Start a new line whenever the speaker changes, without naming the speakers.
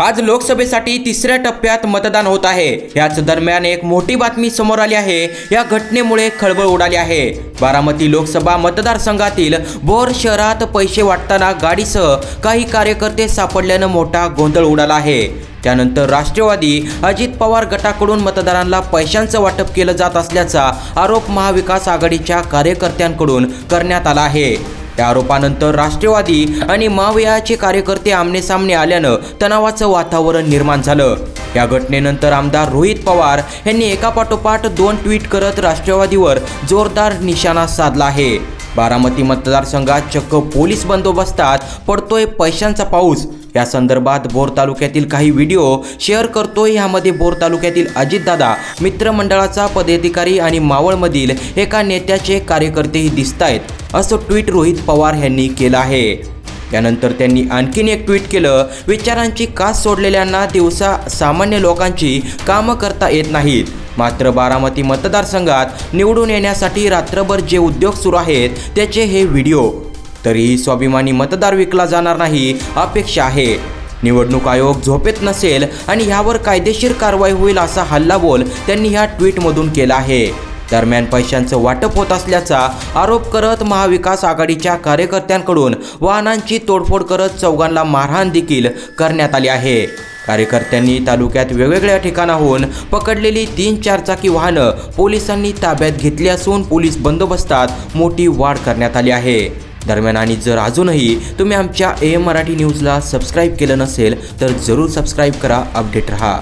आज लोकसभेसाठी तिसऱ्या टप्प्यात मतदान होत आहे. याच दरम्यान एक मोठी बातमी समोर आली आहे. या घटनेमुळे खळबळ उडाली आहे. बारामती लोकसभा मतदारसंघातील बोर शहरात पैसे वाटताना गाडीसह काही कार्यकर्ते सापडल्यानं मोठा गोंधळ उडाला आहे. त्यानंतर राष्ट्रवादी अजित पवार गटाकडून मतदारांना पैशांचं वाटप केलं जात असल्याचा आरोप महाविकास आघाडीच्या कार्यकर्त्यांकडून करण्यात आला आहे. या आरोपानंतर राष्ट्रवादी आणि मावयाचे कार्यकर्ते आमनेसामने आल्यानं तणावाचं वातावरण निर्माण झालं. या घटनेनंतर आमदार रोहित पवार यांनी एकापाठोपाठ दोन ट्विट करत राष्ट्रवादीवर जोरदार निशाणा साधला आहे. बारामती मतदारसंघात चक्क पोलीस बंदोबस्तात पडतोय पैशांचा पाऊस या संदर्भात बोर तालुक्यातील काही व्हिडिओ शेअर करतोय. यामध्ये बोर तालुक्यातील अजितदादा मित्रमंडळाचा पदाधिकारी आणि मावळमधील एका नेत्याचे कार्यकर्तेही दिसत आहेत असं ट्विट रोहित पवार यांनी केलं आहे. त्यानंतर त्यांनी आणखीन एक ट्विट केलं विचारांची कास सोडलेल्यांना दिवसा सामान्य लोकांची कामं करता येत नाहीत. मात्र बारामती मतदारसंघात निवडून येण्यासाठी रात्रभर जे उद्योग सुरू आहेत त्याचे हे व्हिडिओ तरीही स्वाभिमानी मतदार विकला जाणार नाही अपेक्षा आहे. निवडणूक आयोग झोपेत नसेल आणि ह्यावर कायदेशीर कारवाई होईल असा हल्लाबोल त्यांनी ह्या ट्विटमधून केला आहे. दरम्यान पैशांचं वाटप होत असल्याचा आरोप करत महाविकास आघाडीच्या कार्यकर्त्यांकडून वाहनांची तोडफोड करत चौघांना मारहाण देखील करण्यात आली आहे. कार्यकर्त्यांनी तालुक्यात वेगवेगळ्या ठिकाणाहून पकडलेली तीन चारचाकी वाहनं पोलिसांनी ताब्यात घेतली असून पोलीस बंदोबस्तात मोठी वाढ करण्यात आली आहे. दरम्यान आणि जर अजूनही तुम्ही आमच्या ए एम मराठी न्यूजला सबस्क्राईब केलं नसेल तर जरूर सबस्क्राईब करा अपडेट रहा.